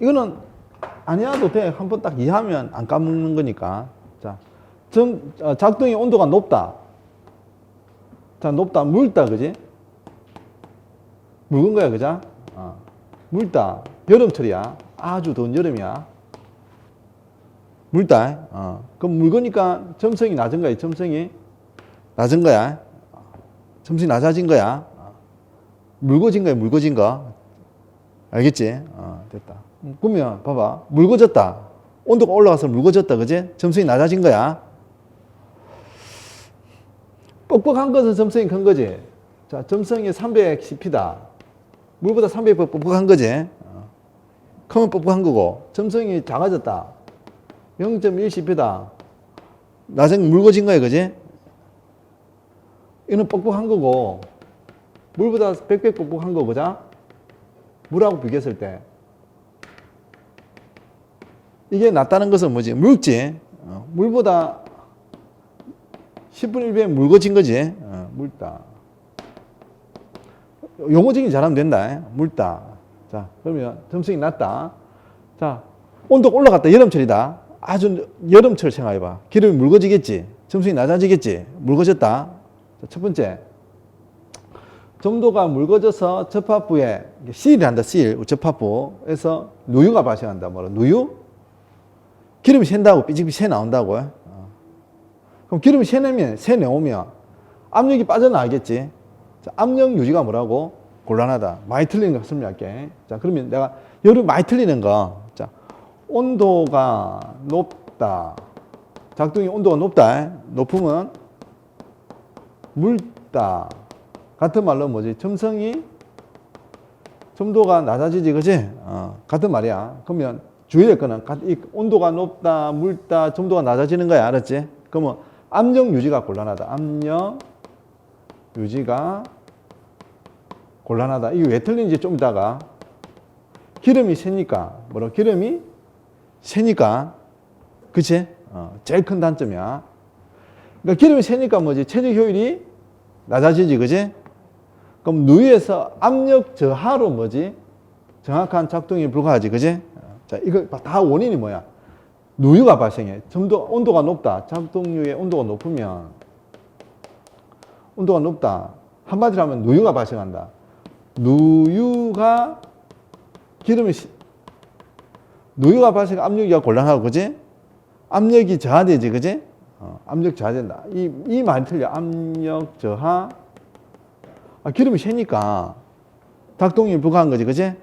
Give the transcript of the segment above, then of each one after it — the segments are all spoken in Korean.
이거는 아니어도 돼. 한 번 딱 이해하면 안 까먹는 거니까. 자, 전, 어, 작동의 온도가 높다. 자, 높다. 묽다. 그지? 묽은 거야. 그죠? 어. 묽다. 여름철이야. 아주 더운 여름이야. 묽다. 어. 그럼 묽으니까 점성이 낮은 거야. 점성이 낮은 거야. 점성이 낮아진 거야. 어. 묽어진 거야. 묽어진 거. 알겠지? 어, 됐다. 음, 그러면 봐봐. 묽어졌다. 온도가 올라가서 묽어졌다. 그지? 점성이 낮아진 거야. 뻑뻑한 것은 점성이 큰 거지. 자, 점성이 310p다. 물보다 300 뻑뻑한 거지. 어. 크면 뻑뻑한 거고. 점성이 작아졌다. 0.1cp다. 낮은 묽어진 거야. 그지? 이는 뻑뻑한 거고. 물보다 100배 뻑뻑한 거, 그자? 물하고 비교했을 때. 이게 낫다는 것은 뭐지? 묽지? 어, 물보다 10분의 1배 묽어진 거지? 어, 묽다. 용어 정리 잘하면 된다. 묽다. 자, 그러면 점성이 낮다. 자, 온도가 올라갔다. 여름철이다. 아주 여름철 생각해봐. 기름이 묽어지겠지? 점성이 낮아지겠지? 묽어졌다. 자, 첫 번째. 점도가 묽어져서 접합부에 실이 한다 실 접합부에서 누유가 발생한다 뭐라 누유? 기름이 샌다고 삐직삐직 새 나온다고. 어. 그럼 기름이 새내면 새 내오면 압력이 빠져나가겠지? 자, 압력 유지가 뭐라고? 곤란하다. 많이 틀리는 거 설명할게. 자 그러면 내가 여름 많이 틀리는 거 자 온도가 높다. 작동이 온도가 높다. 높으면 묽다 같은 말로 뭐지? 점성이 점도가 낮아지지, 그지? 어, 같은 말이야. 그러면 주의할 거는 온도가 높다, 묽다, 점도가 낮아지는 거야, 알았지? 그러면 압력 유지가 곤란하다. 압력 유지가 곤란하다. 이게 왜 틀린지 좀 이따가 기름이 새니까 뭐라 기름이 새니까 그치? 어, 제일 큰 단점이야. 그러니까 기름이 새니까 뭐지? 최적 효율이 낮아지지, 그지? 그럼 누이에서 압력 저하로 뭐지? 정확한 작동이 불가하지, 그지? 자, 이거 다 원인이 뭐야? 누유가 발생해. 점도, 온도가 높다. 작동류의 온도가 높으면, 온도가 높다. 한마디로 하면 누유가 발생한다. 누유가 기름이, 시- 누유가 발생, 압력이 곤란하고, 그지? 압력이 저하되지, 그지? 어, 압력 저하된다. 이, 이 말이 틀려. 압력 저하, 아, 기름이 새니까 작동이 불가한 거지, 그지?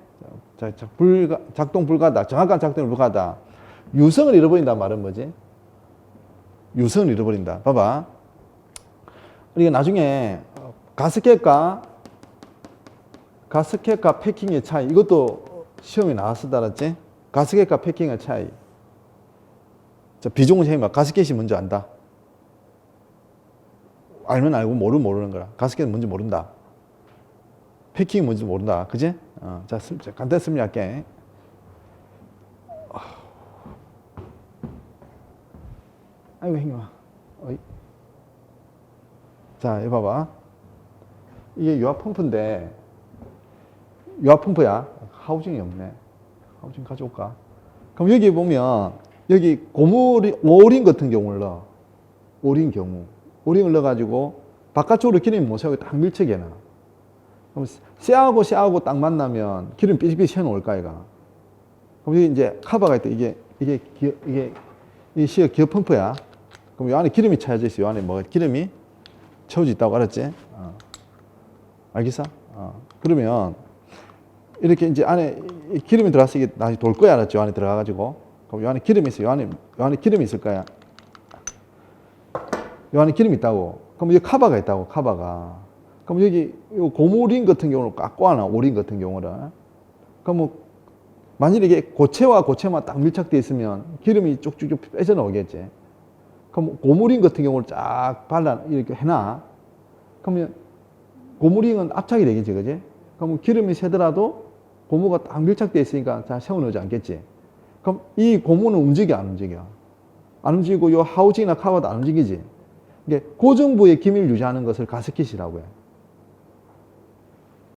자, 자, 불가, 작동 불가다. 정확한 작동이 불가다. 유성을 잃어버린다 말은 뭐지? 유성을 잃어버린다. 봐봐. 우리가 나중에 가스켓과 가스켓과 패킹의 차이 이것도 시험에 나왔었다 알았지? 가스켓과 패킹의 차이. 자, 비중을 세면 가스켓이 뭔지 안다. 알면 알고 모르면 모르는 거라. 가스켓은 뭔지 모른다. 패킹이 뭔지 모른다. 그지? 어, 자, 간단히 설명할게. 아이고, 행여와. 어이. 자, 이거 봐봐. 이게 유압 펌프인데, 유압 펌프야. 하우징이 없네. 하우징 가져올까? 그럼 여기 보면, 여기 고무리, 오링 같은 경우를 넣어. 오링 경우. 오링을 넣어가지고, 바깥쪽으로 기름이 못 새고 딱 밀착해 놔. 그럼 쇠하고 쇠하고 딱 만나면 기름 삐직삐직 새어 놓을까, 얘가. 그럼 이제 카바가 있다. 이게, 이게, 기어, 이게, 이 시어 기어 펌프야. 그럼 이 안에 기름이 차여져 있어. 이 안에 뭐가 기름이 채워져 있다고 알았지? 어. 알겠어? 어. 그러면 이렇게 이제 안에 이 기름이 들어가서 이게 다시 돌 거야. 알았죠? 이 안에 들어가가지고. 그럼 이 안에 기름이 있어. 이 안에, 이 안에 기름이 있을 거야. 이 안에 기름이 있다고. 그럼 여기 카바가 있다고, 카바가. 그럼 여기 이 고무링 같은 경우는 깎고 하나, 오링 같은 경우는. 그럼 뭐, 만일 이게 고체와 고체만 딱 밀착되어 있으면 기름이 쭉쭉쭉 빼져나오겠지. 그럼 고무링 같은 경우를 쫙 발라, 이렇게 해놔. 그러면 고무링은 압착이 되겠지, 그지? 그럼 기름이 새더라도 고무가 딱 밀착되어 있으니까 잘 세워놓지 않겠지. 그럼 이 고무는 움직여, 안 움직여? 안 움직이고 요 하우징이나 카바도 안 움직이지. 이게 고정부의 기밀 유지하는 것을 가스킷이라고 해.